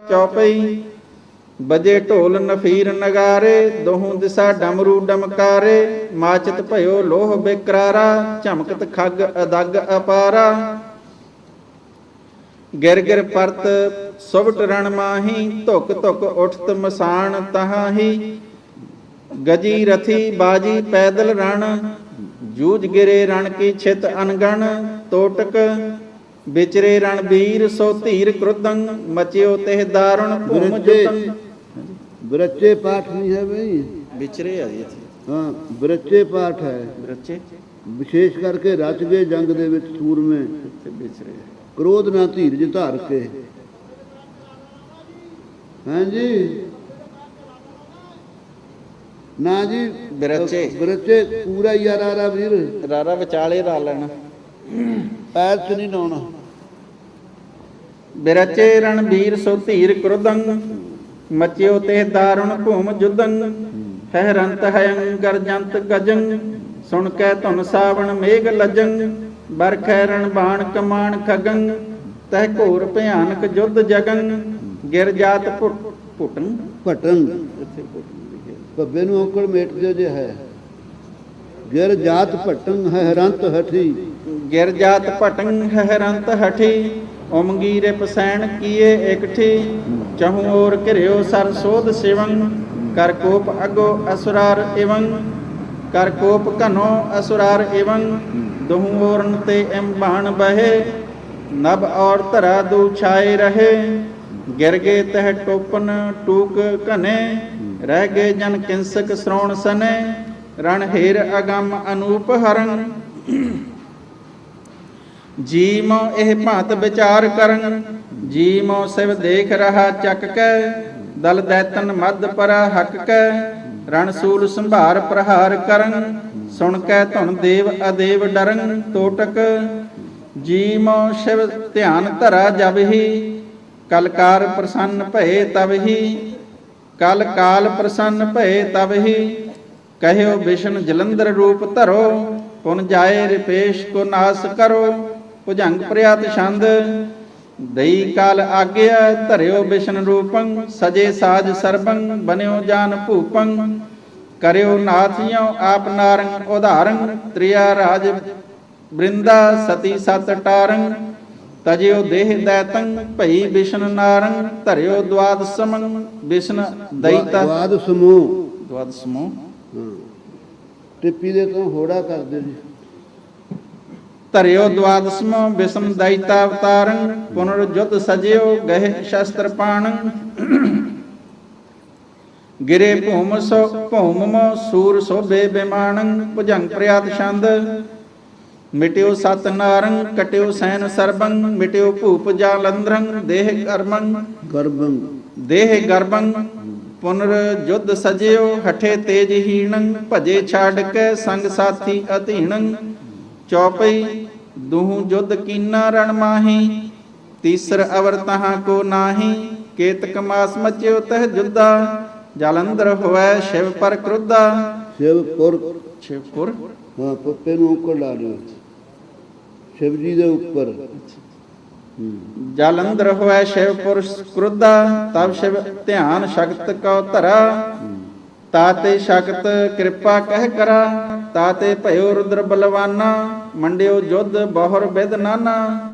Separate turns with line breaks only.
ਚੌਪਈ। ਬਜੇ ਢੋਲ ਨਫੀਰ ਨਗਾਰੇ, ਦੋਹੋਂ ਦਿਸਾ ਡਮਰੂ ਡਮਕਾਰੇ, ਮਾਚਿਤ ਭਇਓ ਲੋਹ ਬਿਕਰਾਰਾ, ਝਮਕਤ ਖੱਗ ਅਦਗ ਅਪਾਰਾ। ਗਿਰ ਗਿਰ ਪਰਤ ਸੁਭਟ ਰਣ ਮਾਹੀ, ਧੁਕ ਧੁਕ ਉਠਤ ਮਸਾਨ ਤਹਾਹੀ। ਗਜੀ ਰਥੀ ਬਾਜੀ ਪੈਦਲ ਰਣ, ਜੂਝ ਗਿਰੇ ਰਣ ਕੀ ਛਿਤ ਅਨਗਣ ਤੋਟਕ ਵਿਚਰੇ ਰਣ ਵੀਰ ਸੋ ਧੀਰ ਕ੍ਰੁਦੰ ਮਚਿਓ ਤਿਹ ਦਾਰੁਣ ਭੂਮ ਜੁਤੰ
ਬਿਰਜੇ ਪਾਠ ਨਹੀਂ ਹੈ ਬਈ।
ਵਿਚਰੇ ਆ ਜੀ ਇੱਥੇ।
ਹਾਂ ਬਿਰਜੇ ਪਾਠ ਹੈ।
ਵਿਚਰੇ
ਵਿਸ਼ੇਸ਼ ਕਰਕੇ ਰਚ ਗਏ ਜੰਗ ਦੇ ਵਿੱਚ ਸੂਰਮੇ।
ਵਿਚਰੇ
ਕ੍ਰੋਧ ਨਾ ਧੀਰਜ ਧਾਰ ਕੇ। ਹਾਂਜੀ ਨਾ ਜੀ
ਬਿਰਜੇ।
ਬਿਰਜੇ ਪੂਰਾ ਹੀ ਆ ਰਾਰਾ ਵੀਰ।
ਰਾਰਾ ਵਿਚਾਲੇ ਰਾ ਲੈਣਾ।
ਪੈਰ ਚ ਨਹੀਂ ਲਾਉਣਾ
ਬਿਰਚੇ ਰਣ ਵੀਰ ਸੋ ਧੀਰ ਕ੍ਰੁਦੰ ਮਚਿਓ ਤੇ ਦਾਰੁਣ ਭੂਮ ਜੁਦੰ ਹੈਰੰਤ ਹਯੰ ਗਰਜੰਤ ਗਜੰ ਸੁਣ ਕੈ ਧੁਨ ਸਾਵਣ ਮੇਘ ਲਜੰ ਬਰਖੈ ਰਣ ਬਾਣ ਕਮਾਣ ਖਗੰ ਤਹ ਘੋਰ ਭਿਆਨਕ ਜੁਦ ਜਗੰ ਗਿਰ ਜਾਤ ਪੁਟੰ
ਭਟਨ
ਇੱਥੇ ਪੁਟੰ ਲਿਖਿਆ।
ਭੱਬੇ ਨੂੰ ਔਕੜ ਮੇਟ ਦਿਓ ਜੇ ਹੈ। ਗਿਰ ਜਾਤ ਭਟਨ ਹਰੰਤ ਹਠੀ।
ਗਿਰ ਜਾਤ ਭਟੰ ਹੈਰੰਤ ਹਠੀ ਉਮਗੀ ਰੇ ਪਸੈਣ ਕੀਏ ਇਕਠੀ। ਚਹੂ ਔਰ ਘਿਰਿਓ ਸਰ ਸੋਧ ਸਿਵੰ, ਕਰ ਕੋਪ ਅਗੋ ਅਸੁਰਾਰ ਇਵੰ, ਕਰ ਕੋਪ ਘਨੋ ਅਸੁਰਾਰ ਇਵੰ। ਦਹੂ ਔਰਨ ਤੇ ਐਮ ਬਾਣ ਬਹੇ, ਨਭ ਔਰ ਧਰਾ ਦੂ ਛਾਏ ਰਹੇ। ਗਿਰ ਗਏ ਤਹ ਟੋਪਨ ਟੂਕ ਘਨੇ, ਰਹਿ ਗਏ ਜਨ ਕਿੰਸਕ ਸ਼੍ਰੋਣ ਸਨੇ। ਰਣ ਹੇਰ ਅਗੰਮ ਅਨੂਪ ਹਰੰ ਜੀ ਮੋ ਇਹ ਭਾਂਤ ਵਿਚਾਰ ਕਰਨ ਜੀ ਮੋ ਸਿਵ ਦੇਖ ਰਹਾ ਚੱਕ ਕੈ, ਦਲ ਦੈਤਨ ਮਦ ਪਰ ਹੱਕ ਕੈ, ਰਣ ਸੂਲ ਸੰਭਾਰ ਪ੍ਰਹਾਰ ਕਰਨ, ਸੁਣ ਕੈ ਧੁਨ ਦੇਵ ਅਦੇਵ ਡਰਨ ਤੋਟਕ। ਜੀ ਮੋ ਸ਼ਿਵ ਧਿਆਨ ਧਰਾ ਜਬਹੀ ਕਲਕਾਰ ਪ੍ਰਸੰਨ ਭਏ ਤਬਹੀ ਕਲ ਕਾਲ ਪ੍ਰਸੰਨ ਭਏ ਤਬਹੀ ਕਹਿਓ ਵਿਸ਼ਨ ਜਲੰਧਰ ਰੂਪ ਧਰੋ ਪੁਨ ਜਾਏ ਰਿਪੇਸ਼ ਕੋ ਨਾਸ ਕਰੋ ਭੁਜੰਗ ਪ੍ਰਿਆਤ ਛੰਦ। ਦਈ ਕਾਲ ਆਗਿਆ ਧਰਿਓ ਵਿਸ਼ਨ ਰੂਪੰ ਸਜੇ ਸਾਜ ਸਰਬੰ ਬਨਿਓ ਜਾਨ ਭੂਪੰ। ਕਰਿਓ ਨਾਥਿਓ ਆਪ ਨਾਰੰਗ ਉਧਾਰੰ ਤ੍ਰਿਆ ਰਾਜ ਬ੍ਰਿੰਦਾ ਸਤੀ ਸਤ ਟਾਰੰ। ਤਜਿਓ ਦੇਹ ਦੈਤੰ ਭਈ ਵਿਸ਼ਨ ਨਾਰੰ ਧਰਿਓ ਦਵਾਦ ਸਮੰ ਵਿਸ਼ਨ ਦੈਤਾ
ਦਵਾਦ ਸਮੂਹ।
ਦਵਾਦ ਸਮੂਹ।
ਟਿੱਪੀ ਦੇ ਤੋਂ ਹੋੜਾ ਕਰ ਦਿਓ ਜੀ।
ਧਰਿਓ ਦਵਾਦਸਮੋ ਵਿਸਮ ਦੈਤਾ ਅਵਤਾਰੰ ਪੁਨਰ ਜੁਤ ਸਜਿਓ ਗਹਿ ਸ਼ਸਤਰ ਪਾਣੰ। ਗਿਰੇ ਭੂਮ ਸੋ ਭੂਮ ਮੋ ਸੂਰ ਸੋਭੇ ਬਿਮਾਨੰ ਭੁਜੰਗ ਪ੍ਰਿਆਤ ਛੰਦ। ਮਿਟਿਓ ਸਤ ਨਾਰੰ ਕਟਿਓ ਸੈਨ ਸਰਬੰ ਮਿਟਿਓ ਭੂਪ ਜਾਲੰਧਰੰ ਦੇਹ ਕਰਮੰ
ਗਰਭੰ
ਦੇਹ ਗਰਭੰ ਪੁਨਰ ਜੁਧ ਸਜਿਓ ਹਠੇ ਤੇਜ ਹੀਣੰ ਭਜੇ ਛਾੜ ਕੇ ਸੰਗ ਸਾਥੀ ਅਧੀਣੰ। ਚੌਪਈ ਦੂਹ ਜੁਧ ਕੀਨਾ ਰਣ ਮਾਹੀ ਤੀਸਰ ਅਵਰ ਤਹਾਂ ਕੋ ਨਾਹੀ। ਕੇਤਕ ਮਾਸ ਮਚਿਓ ਤਹ ਜੁਦਾ ਜਲੰਧਰ ਹੋਇ ਸ਼ਿਵ ਪਰ ਕ੍ਰੁੱਧਾ
ਸ਼ਿਵਪੁਰ
ਸ਼ਿਵਪੁਰ
ਹਾਂ ਪੱਪੇ ਨੂੰ ਔਕੜ ਲਾ ਲਿਓ। ਸ਼ਿਵ ਜੀ ਦੇ ਉੱਪਰ। ਜਲੰਧਰ
ਜਲੰਧਰ ਸ਼ਿਵ ਪੁਰਸ਼ ਕ੍ਰੁੱਧਾ ਤਬ ਸ਼ਿਵ ਧਿਆਨ ਸ਼ਕਤ ਕਉ ਧਰਾ। ਤਾਤੇ ਸ਼ਕਤ ਕਿਰਪਾ ਕਹਿ ਕਰਾ, ਤਾਤੇ ਭਇਓ ਰੁਦਰ ਬਲਵਾਨਾ, ਮੰਡਿਓ ਜੁਧ ਬਹੁਰ ਬਿਦ ਨਾਨਾ।